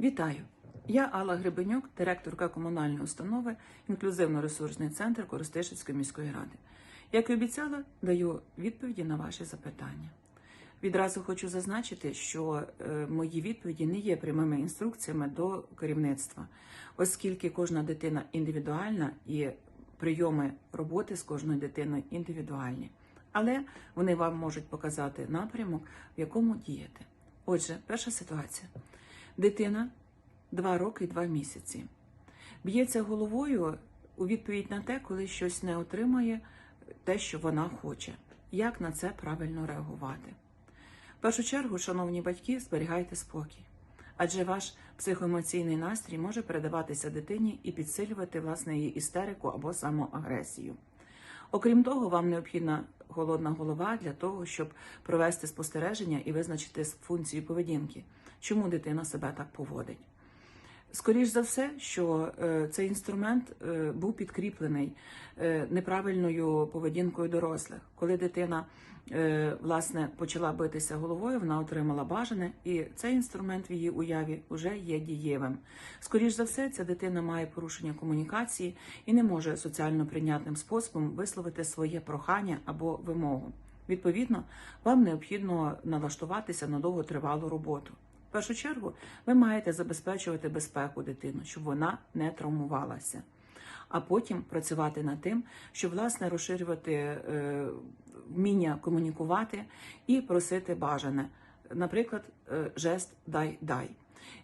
Вітаю! Я Алла Гребенюк, директорка комунальної установи Інклюзивно-ресурсний центр Коростишівської міської ради. Як і обіцяла, даю відповіді на ваші запитання. Відразу хочу зазначити, що е, мої відповіді не є прямими інструкціями до керівництва, оскільки кожна дитина індивідуальна і прийоми роботи з кожною дитиною індивідуальні. Але вони вам можуть показати напрямок, в якому діяти. Отже, перша ситуація: дитина 2 роки і 2 місяці. Б'ється головою у відповідь на те, коли щось не отримає те, що вона хоче. Як на це правильно реагувати? В першу чергу, шановні батьки, зберігайте спокій, адже ваш психоемоційний настрій може передаватися дитині і підсилювати власне її істерику або самоагресію. Окрім того, вам необхідна голодна голова для того, щоб провести спостереження і визначити функцію поведінки, чому дитина себе так поводить. Скоріш за все, що е, цей інструмент е, був підкріплений е, неправильною поведінкою дорослих. Коли дитина власне почала битися головою, вона отримала бажане, і цей інструмент в її уяві вже є дієвим. Скоріш за все, ця дитина має порушення комунікації і не може соціально прийнятним способом висловити своє прохання або вимогу. Відповідно, вам необхідно налаштуватися на довготривалу роботу. Першу чергу ви маєте забезпечувати безпеку дитину, щоб вона не травмувалася, а потім працювати над тим, щоб власне розширювати е, вміння комунікувати і просити бажане. Наприклад, е, жест дай дай.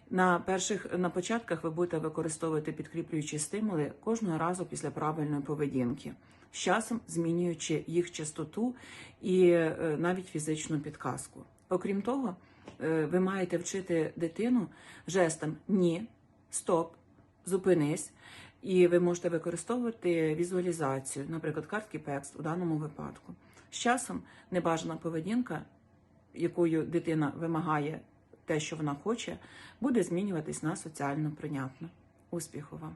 На перших на початках ви будете використовувати підкріплюючі стимули кожного разу після правильної поведінки, з часом змінюючи їх частоту і е, навіть фізичну підказку. Окрім того, ви маєте вчити дитину жестом ні, стоп, зупинись, і ви можете використовувати візуалізацію, наприклад, картки текст у даному випадку. З часом небажана поведінка, якою дитина вимагає те, що вона хоче, буде змінюватись на соціально прийнятно. Успіху вам!